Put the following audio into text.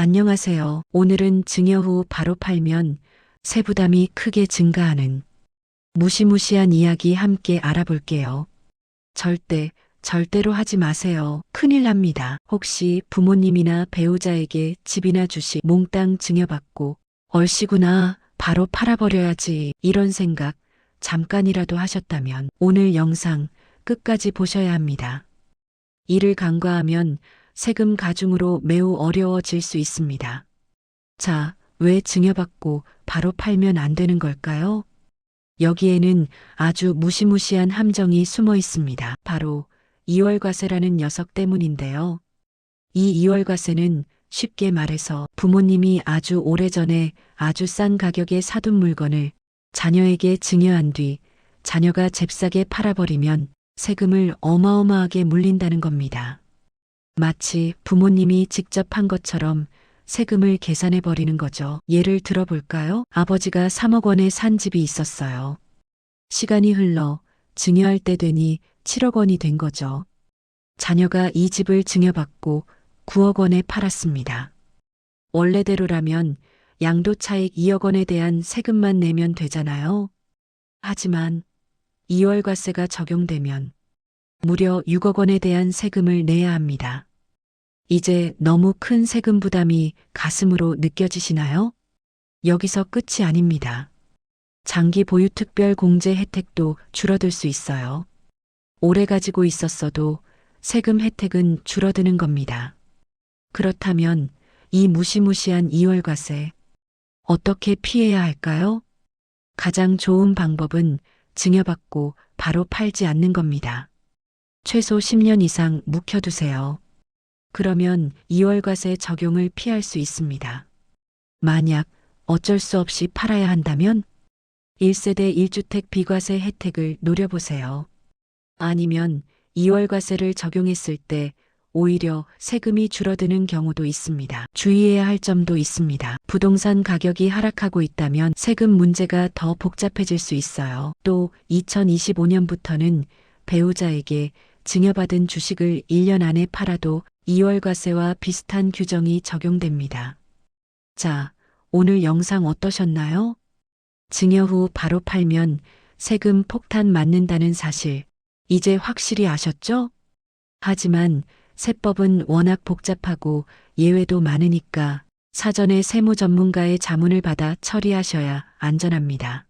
안녕하세요. 오늘은 증여 후 바로 팔면 세부담이 크게 증가하는 무시무시한 이야기 함께 알아볼게요. 절대, 절대로 하지 마세요. 큰일 납니다. 혹시 부모님이나 배우자에게 집이나 주식 몽땅 증여받고 얼씨구나, 바로 팔아버려야지. 이런 생각 잠깐이라도 하셨다면 오늘 영상 끝까지 보셔야 합니다. 이를 간과하면 세금 가중으로 매우 어려워질 수 있습니다. 자, 왜 증여받고 바로 팔면 안 되는 걸까요? 여기에는 아주 무시무시한 함정이 숨어 있습니다. 바로 2월과세라는 녀석 때문인데요. 이 2월과세는 쉽게 말해서 부모님이 아주 오래전에 아주 싼 가격에 사둔 물건을 자녀에게 증여한 뒤 자녀가 잽싸게 팔아버리면 세금을 어마어마하게 물린다는 겁니다. 마치 부모님이 직접 한 것처럼 세금을 계산해 버리는 거죠. 예를 들어 볼까요? 아버지가 3억 원에 산 집이 있었어요. 시간이 흘러 증여할 때 되니 7억 원이 된 거죠. 자녀가 이 집을 증여받고 9억 원에 팔았습니다. 원래대로라면 양도 차익 2억 원에 대한 세금만 내면 되잖아요. 하지만 2월 과세가 적용되면 무려 6억 원에 대한 세금을 내야 합니다. 이제 너무 큰 세금 부담이 가슴으로 느껴지시나요? 여기서 끝이 아닙니다. 장기 보유 특별 공제 혜택도 줄어들 수 있어요. 오래 가지고 있었어도 세금 혜택은 줄어드는 겁니다. 그렇다면 이 무시무시한 2월 과세 어떻게 피해야 할까요? 가장 좋은 방법은 증여받고 바로 팔지 않는 겁니다. 최소 10년 이상 묵혀두세요. 그러면 2월과세 적용을 피할 수 있습니다. 만약 어쩔 수 없이 팔아야 한다면 1세대 1주택 비과세 혜택을 노려보세요. 아니면 2월과세를 적용했을 때 오히려 세금이 줄어드는 경우도 있습니다. 주의해야 할 점도 있습니다. 부동산 가격이 하락하고 있다면 세금 문제가 더 복잡해질 수 있어요. 또 2025년부터는 배우자에게 증여받은 주식을 1년 안에 팔아도 2월과세와 비슷한 규정이 적용됩니다. 자, 오늘 영상 어떠셨나요? 증여 후 바로 팔면 세금 폭탄 맞는다는 사실, 이제 확실히 아셨죠? 하지만 세법은 워낙 복잡하고 예외도 많으니까 사전에 세무 전문가의 자문을 받아 처리하셔야 안전합니다.